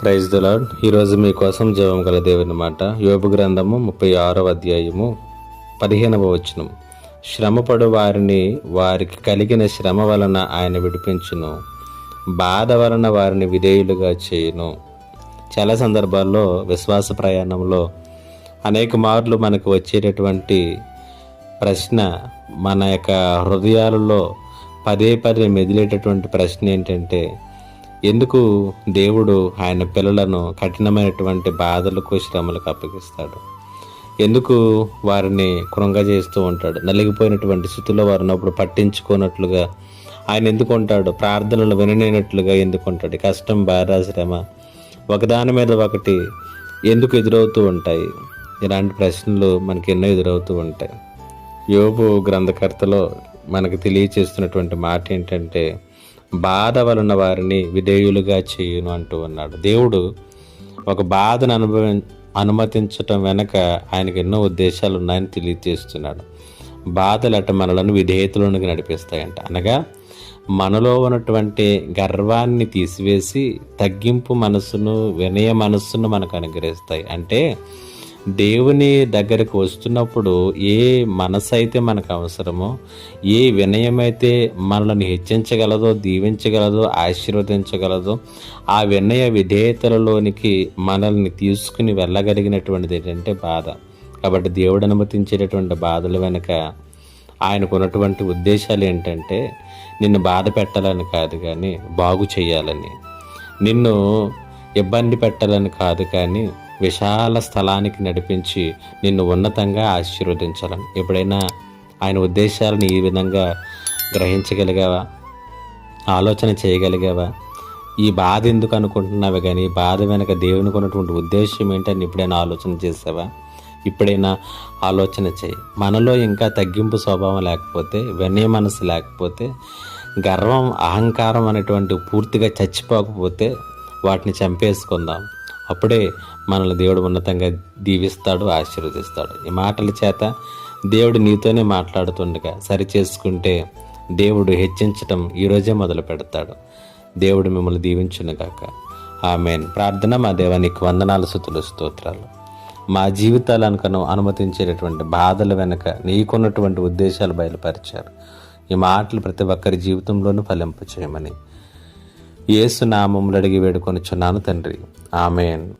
Praise దులాడ్ ఈరోజు మీకోసం జీవం గల దేవుని మాట. యోబు గ్రంథము ముప్పై ఆరవ అధ్యాయము పదిహేనవ వచనం శ్రమపడు వారిని వారికి కలిగిన శ్రమ వలన ఆయన విడిపించును. బాధ వలన వారిని విధేయులుగా చేయును. చాలా సందర్భాల్లో విశ్వాస ప్రయాణంలో అనేక మార్లు మనకు వచ్చేటటువంటి ప్రశ్న మన యొక్క హృదయాలలో పదే పదే మెదిలేటటువంటి ప్రశ్న ఏంటంటే ఎందుకు దేవుడు ఆయన పిల్లలను కఠినమైనటువంటి బాధలకు శ్రమలకు అప్పగిస్తాడు? ఎందుకు వారిని కృంగజేస్తూ ఉంటాడు? నలిగిపోయినటువంటి స్థితిలో వారిని అప్పుడు పట్టించుకోనట్లుగా ఆయన ఎందుకు ఉంటాడు? ప్రార్థనలు వినలేనట్లుగా ఎందుకు ఉంటాడు? కష్టం బాధ శ్రమ ఒకదాని మీద ఒకటి ఎందుకు ఎదురవుతూ ఉంటాయి? ఇలాంటి ప్రశ్నలు మనకి ఎన్నో ఎదురవుతూ ఉంటాయి. యోబు గ్రంథకర్తలో మనకు తెలియచేస్తున్నటువంటి మాట ఏంటంటే బాధ వలన వారిని విధేయులుగా చేయును అంటూ ఉన్నాడు. దేవుడు ఒక బాధను అనుభవి అనుమతించటం వెనక ఆయనకు ఎన్నో ఉద్దేశాలు ఉన్నాయని తెలియజేస్తున్నాడు. బాధలు అట మనలను విధేయతలోనికి నడిపిస్తాయంట. అనగా మనలో ఉన్నటువంటి గర్వాన్ని తీసివేసి తగ్గింపు మనసును వినయ మనస్సును మనకు అనుగ్రహిస్తాయి. అంటే దేవుని దగ్గరకు వస్తున్నప్పుడు ఏ మనసు అయితే మనకు అవసరమో ఏ వినయం అయితే మనల్ని హెచ్చించగలదో దీవించగలదో ఆశీర్వదించగలదో ఆ వినయ విధేయతలలోనికి మనల్ని తీసుకుని వెళ్ళగలిగినటువంటిది ఏంటంటే బాధ. కాబట్టి దేవుడు అనుమతించేటటువంటి బాధలు వెనుక ఆయనకు ఉన్నటువంటి ఉద్దేశాలు ఏంటంటే నిన్ను బాధ పెట్టాలని కాదు కానీ బాగు చేయాలని. నిన్ను ఇబ్బంది పెట్టాలని కాదు కానీ విశాల స్థలానికి నడిపించి నిన్ను ఉన్నతంగా ఆశీర్వదించాలని ఎప్పుడైనా ఆయన ఉద్దేశాలను ఈ విధంగా గ్రహించగలిగావా? ఆలోచన చేయగలిగావా? ఈ బాధ ఎందుకు అనుకుంటున్నావే కానీ బాధ వెనక దేవునికి ఉన్నటువంటి ఉద్దేశం ఏంటని ఎప్పుడైనా ఆలోచన చేసావా? ఇప్పుడైనా ఆలోచన చేయి. మనలో ఇంకా తగ్గింపు స్వభావం లేకపోతే వినయ మనసు లేకపోతే గర్వం అహంకారం అనేటువంటి పూర్తిగా చచ్చిపోకపోతే వాటిని చంపేసుకుందాం. అప్పుడే మనల్ని దేవుడు ఉన్నతంగా దీవిస్తాడు ఆశీర్వదిస్తాడు. ఈ మాటల చేత దేవుడు నీతోనే మాట్లాడుతుండగా సరి చేసుకుంటే దేవుడు హెచ్చించటం ఈరోజే మొదలు పెడతాడు. దేవుడు మిమ్మల్ని దీవించునుగాక. ఆమెన్. ప్రార్థన మా దేవానికి వందనాలు సుతులు స్తోత్రాలు. మా జీవితాలను కను అనుమతించేటటువంటి బాధల వెనుక నీకున్నటువంటి ఉద్దేశాలు బయలుపరిచారు. ఈ మాటలు ప్రతి ఒక్కరి జీవితంలోనూ ఫలింపు చేయమని ఏసునామములు అడిగి వేడుకొనిచున్నాను తండ్రి. ఆమెన్.